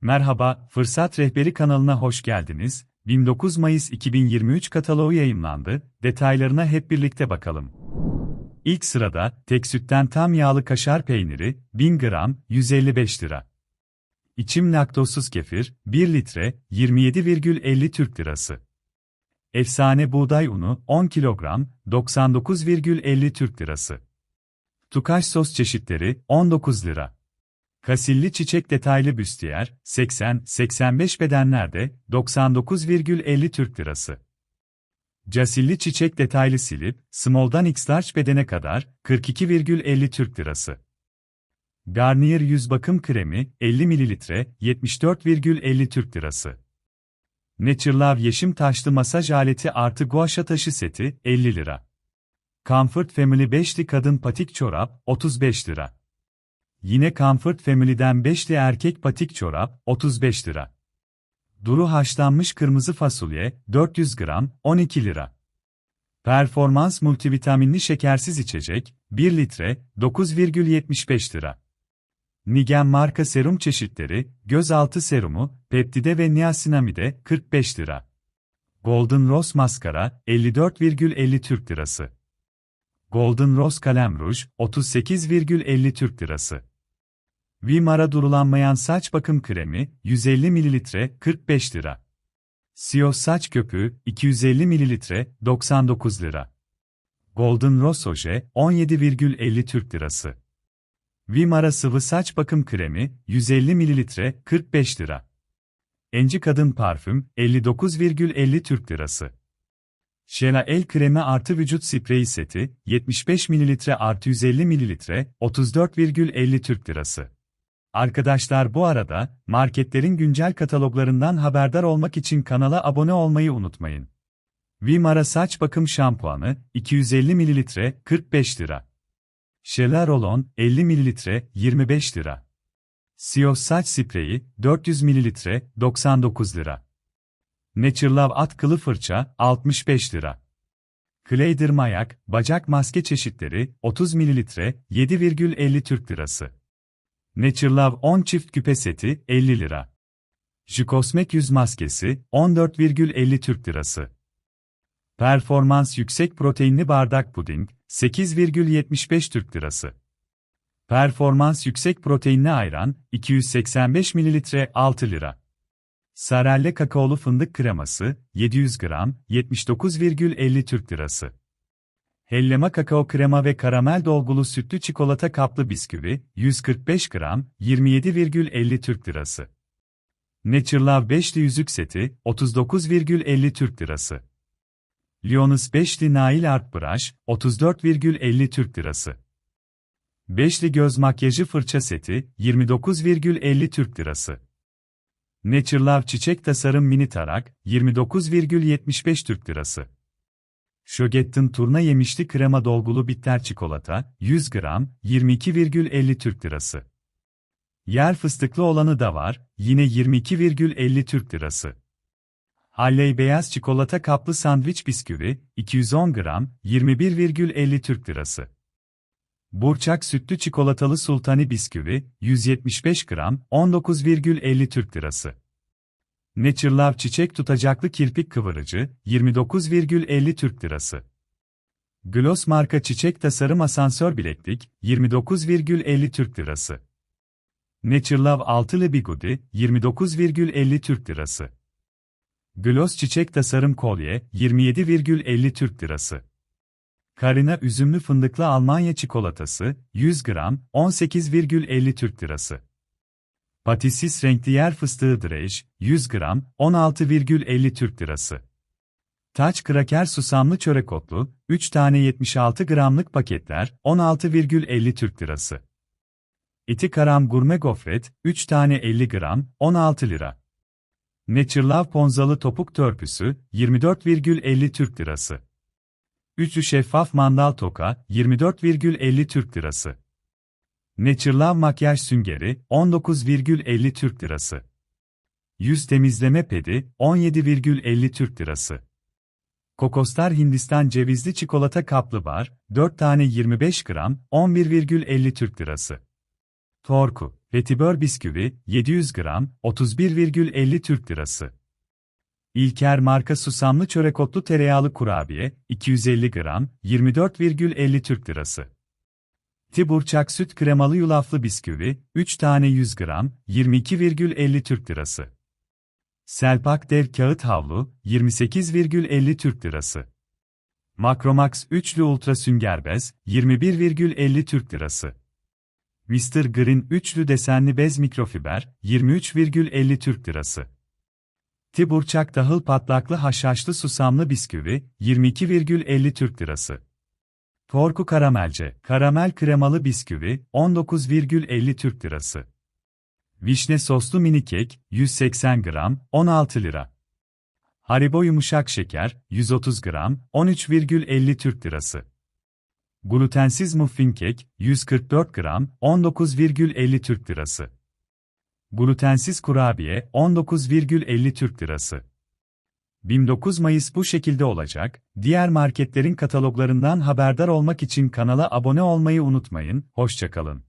Merhaba, Fırsat Rehberi kanalına hoş geldiniz. 29 Mayıs 2023 kataloğu yayımlandı. Detaylarına hep birlikte bakalım. İlk sırada, tek sütten tam yağlı kaşar peyniri, 1000 gram, 155 lira. İçim laktozsuz kefir, 1 litre, 27,50 Türk lirası. Efsane buğday unu, 10 kilogram, 99,50 Türk lirası. Tukaş sos çeşitleri, 19 lira. Kasilli çiçek detaylı büstiyer, 80-85 bedenlerde, 99,50 Türk lirası. Casilli çiçek detaylı silip, small'dan x-large bedene kadar, 42,50 Türk lirası. Garnier yüz bakım kremi, 50 ml, 74,50 Türk lirası. Naturelove yeşim taşlı masaj aleti artı guaşa taşı seti, 50 lira. Comfort Family 5'li kadın patik çorap, 35 lira. Yine Comfort Family'den 5'li erkek patik çorap, 35 lira. Duru haşlanmış kırmızı fasulye, 400 gram, 12 lira. Performans multivitaminli şekersiz içecek, 1 litre, 9,75 lira. Nigen marka serum çeşitleri, gözaltı serumu, peptide ve niasinamide, 45 lira. Golden Rose maskara, 54,50 Türk lirası. Golden Rose kalem ruj, 38,50 Türk lirası. Vimara durulanmayan saç bakım kremi, 150 ml, 45 lira. Sio saç köpüğü, 250 ml, 99 lira. Golden Rose Oje, 17,50 Türk lirası. Vimara sıvı saç bakım kremi, 150 ml, 45 lira. Enci kadın parfüm, 59,50 Türk lirası. Şela el kremi artı vücut spreyi seti, 75 ml artı 150 ml, 34,50 Türk lirası. Arkadaşlar bu arada, marketlerin güncel kataloglarından haberdar olmak için kanala abone olmayı unutmayın. Vimara saç bakım şampuanı, 250 ml, 45 lira. Şela Rolon, 50 ml, 25 lira. Sios saç spreyi, 400 ml, 99 lira. Naturelove at kılı fırça, 65 lira. Clayder mayak, bacak maske çeşitleri, 30 ml, 7,50 Türk lirası. Naturelove 10 çift küpe seti, 50 lira. Jukosmek yüz maskesi, 14,50 Türk lirası. Performans yüksek proteinli bardak puding, 8,75 Türk lirası. Performans yüksek proteinli ayran, 285 ml, 6 lira. Sarelle kakaolu fındık kreması, 700 gram, 79,50 Türk lirası. Hellema kakao krema ve karamel dolgulu sütlü çikolata kaplı bisküvi, 145 gram, 27,50 Türk lirası. Naturelove 5'li yüzük seti, 39,50 Türk lirası. Lyonus 5'li Nail Art Brush, 34,50 Türk lirası. 5'li göz makyajı fırça seti, 29,50 Türk lirası. Naturelove çiçek tasarım mini tarak, 29,75 Türk lirası. Şögettin turna yemişli krema dolgulu bitter çikolata, 100 gram, 22,50 Türk lirası. Yer fıstıklı olanı da var, yine 22,50 Türk lirası. Halley beyaz çikolata kaplı sandviç bisküvi, 210 gram, 21,50 Türk lirası. Burçak sütlü çikolatalı sultani bisküvi, 175 gram, 19,50 Türk lirası. Naturelove çiçek tutacaklı kirpik kıvırıcı, 29,50 Türk lirası. Gloss marka çiçek tasarım asansör bileklik, 29,50 Türk lirası. Naturelove altılı bigudi, 29,50 Türk lirası. Gloss çiçek tasarım kolye, 27,50 Türk lirası. Karina üzümlü fındıklı Almanya çikolatası, 100 gram, 18,50 Türk lirası. Patisis renkli yer fıstığı drej, 100 gram, 16,50 Türk lirası. Taç kraker susamlı çörek otlu, 3 tane 76 gramlık paketler, 16,50 Türk lirası. İti karam gurme gofret, 3 tane 50 gram, 16 lira. Naturelove ponzalı topuk törpüsü, 24,50 Türk lirası. Üçlü şeffaf mandal toka, 24,50 Türk lirası. Naturelove makyaj süngeri, 19,50 Türk lirası. Yüz temizleme pedi, 17,50 Türk lirası. Kokostar Hindistan cevizli çikolata kaplı bar, 4 tane 25 gram, 11,50 Türk lirası. Torku, Petibör bisküvi, 700 gram, 31,50 Türk lirası. İlker marka susamlı çörek otlu tereyağlı kurabiye, 250 gram, 24,50 Türk lirası. Tiburçak süt kremalı yulaflı bisküvi, 3 tane 100 gram, 22,50 Türk lirası. Selpak dev kağıt havlu, 28,50 Türk lirası. Makromax üçlü ultra sünger bez, 21,50 Türk lirası. Mr. Green üçlü desenli bez mikrofiber, 23,50 Türk lirası. Tiburçak tahıl patlaklı haşhaşlı susamlı bisküvi, 22,50 Türk lirası. Torku karamelce, karamel kremalı bisküvi, 19,50 Türk lirası. Vişne soslu mini kek, 180 gram, 16 lira. Haribo yumuşak şeker, 130 gram, 13,50 Türk lirası. Glutensiz muffin kek, 144 gram, 19,50 Türk lirası. Glutensiz kurabiye, 19,50 Türk lirası. 29 Mayıs bu şekilde olacak. Diğer marketlerin kataloglarından haberdar olmak için kanala abone olmayı unutmayın. Hoşçakalın.